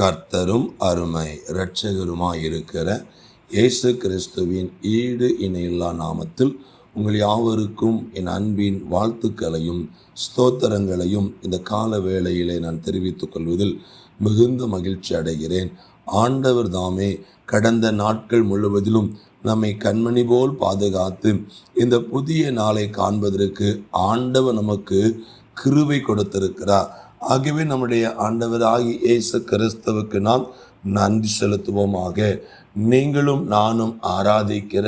கர்த்தரும் அருமை இரட்சகருமாய் இருக்கிற இயேசு கிறிஸ்துவின் ஈடு இணையில்லா நாமத்தில் உங்கள் யாவருக்கும் என் அன்பின் வாழ்த்துக்களையும் ஸ்தோத்திரங்களையும் இந்த கால வேளையிலே நான் தெரிவித்துக் கொள்வதில் மிகுந்த மகிழ்ச்சி அடைகிறேன். ஆண்டவர் தாமே கடந்த நாட்கள் முழுவதிலும் நம்மை கண்மணி போல் பாதுகாத்து இந்த புதிய நாளை காண்பதற்கு ஆண்டவர் நமக்கு கிருவை கொடுத்திருக்கிறார். ஆகவே நம்முடைய ஆண்டவராகி இயேசு கிறிஸ்தவுக்கு நாம் நன்றி செலுத்துவோமாக. நீங்களும் நானும் ஆராதிக்கிற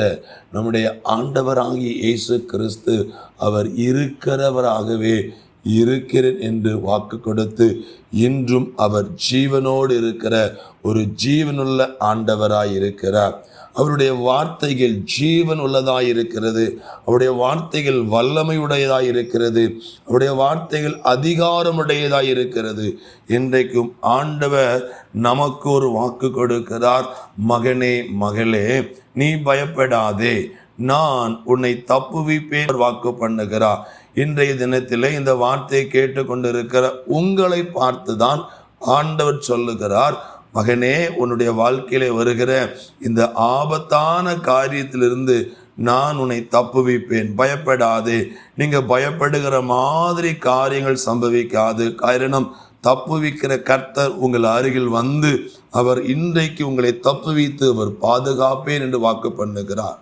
நம்முடைய ஆண்டவராகி இயேசு கிறிஸ்து அவர் இருக்கிறவராகவே இருக்கிறேன் என்று வாக்கு கொடுத்து இன்றும் அவர் ஜீவனோடு இருக்கிற ஒரு ஜீவனுள்ள ஆண்டவராய் இருக்கிறார். அவருடைய வார்த்தைகள் ஜீவன் உள்ளதாக இருக்கிறது. அவருடைய வார்த்தைகள் வல்லமையுடையதாக இருக்கிறது. அவருடைய வார்த்தைகள் அதிகாரமுடையதாக இருக்கிறது. இன்றைக்கும் ஆண்டவர் நமக்கு ஒரு வாக்கு கொடுக்கிறார். மகனே மகளே நீ பயப்படாதே. நான் உன்னை தப்புவிப்பேன். வாக்கு பண்ணுகிறார். இன்றைய தினத்திலே இந்த வார்த்தையை கேட்டுக்கொண்டிருக்கிற உங்களை பார்த்து தான் ஆண்டவர் சொல்லுகிறார். மகனே உன்னுடைய வாழ்க்கையிலே வருகிற இந்த ஆபத்தான காரியத்திலிருந்து நான் உன்னை தப்புவிப்பேன். பயப்படாதே. நீங்க பயப்படுகிற மாதிரி காரியங்கள் சம்பவிக்காது. காரணம் தப்புவிக்கிற கர்த்தர் உங்கள் அருகில் வந்து அவர் இன்றைக்கு உங்களை தப்புவித்து அவர் பாதுகாப்பேன் என்று வாக்கு பண்ணுகிறார்.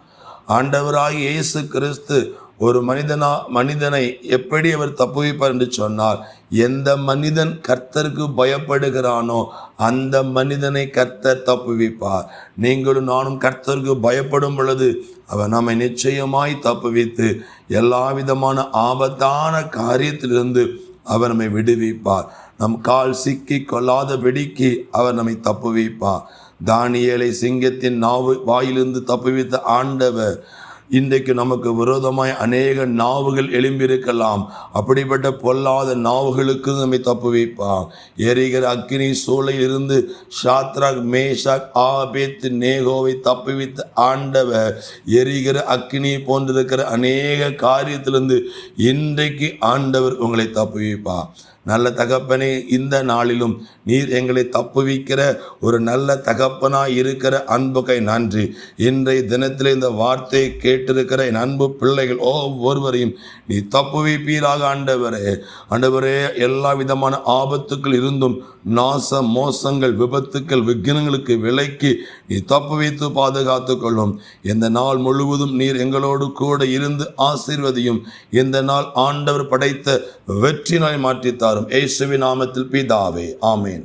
ஆண்டவராய் இயேசு கிறிஸ்து ஒரு மனிதனா மனிதனை எப்படி அவர் தப்புவிப்பார் என்று சொன்னார் எந்த மனிதன் கர்த்தருக்கு பயப்படுகிறானோ அந்த மனிதனை கர்த்தர் தப்புவிப்பார். நீங்களும் நானும் கர்த்தருக்கு பயப்படும் பொழுது அவர் நம்மை நிச்சயமாய் தப்புவித்து எல்லா விதமான ஆபத்தான காரியத்திலிருந்து அவர் நம்மை விடுவிப்பார். நம் கால் சிக்கி கொள்ளாத கொள்ளாதபடிக்கு அவர் நம்மை தப்புவிப்பார். தானியலை சிங்கத்தின் நாவு வாயிலிருந்து தப்புவித்த ஆண்டவர் இன்றைக்கு நமக்கு விரோதமாய் அநேக நாவுகள் எழும்பியிருக்கலாம். அப்படிப்பட்ட பொல்லாத நாவுகளுக்கு நம்மை தப்பு வைப்பான் எரிகிற அக்னி சூளையில் இருந்து ஷாத்ராக் மேஷாக் ஆபேத் நேகோவை தப்புவித்த ஆண்டவர் எரிகிற அக்னி போன்றிருக்கிற அநேக காரியத்திலிருந்து இன்றைக்கு ஆண்டவர் உங்களை தப்பு வைப்பார் நல்ல தகப்பனே இந்த நாளிலும் நீர் எங்களை தப்புவிக்கிற ஒரு நல்ல தகப்பனாய் இருக்கிற அன்புக்கை நன்றி. இன்றைய தினத்தில் இந்த வார்த்தையை கேட்டிருக்கிற என் அன்பு பிள்ளைகள் ஒவ்வொருவரையும் நீ தப்புவிப்பீராக ஆண்டவரே. ஆண்டவரே எல்லா விதமான ஆபத்துக்கள் இருந்தும் நாச மோசங்கள் விபத்துக்கள் விக்னங்களுக்கு விலைக்கு நீ தப்பு வைத்து பாதுகாத்து கொள்ளும். இந்த நாள் முழுவதும் நீர் எங்களோடு கூட இருந்து ஆசீர்வதியும். இந்த நாள் ஆண்டவர் படைத்த வெற்றி நாய் மாற்றித்தாரும் ஏசுவி நாமத்தில் பிதாவே. ஆமேன்.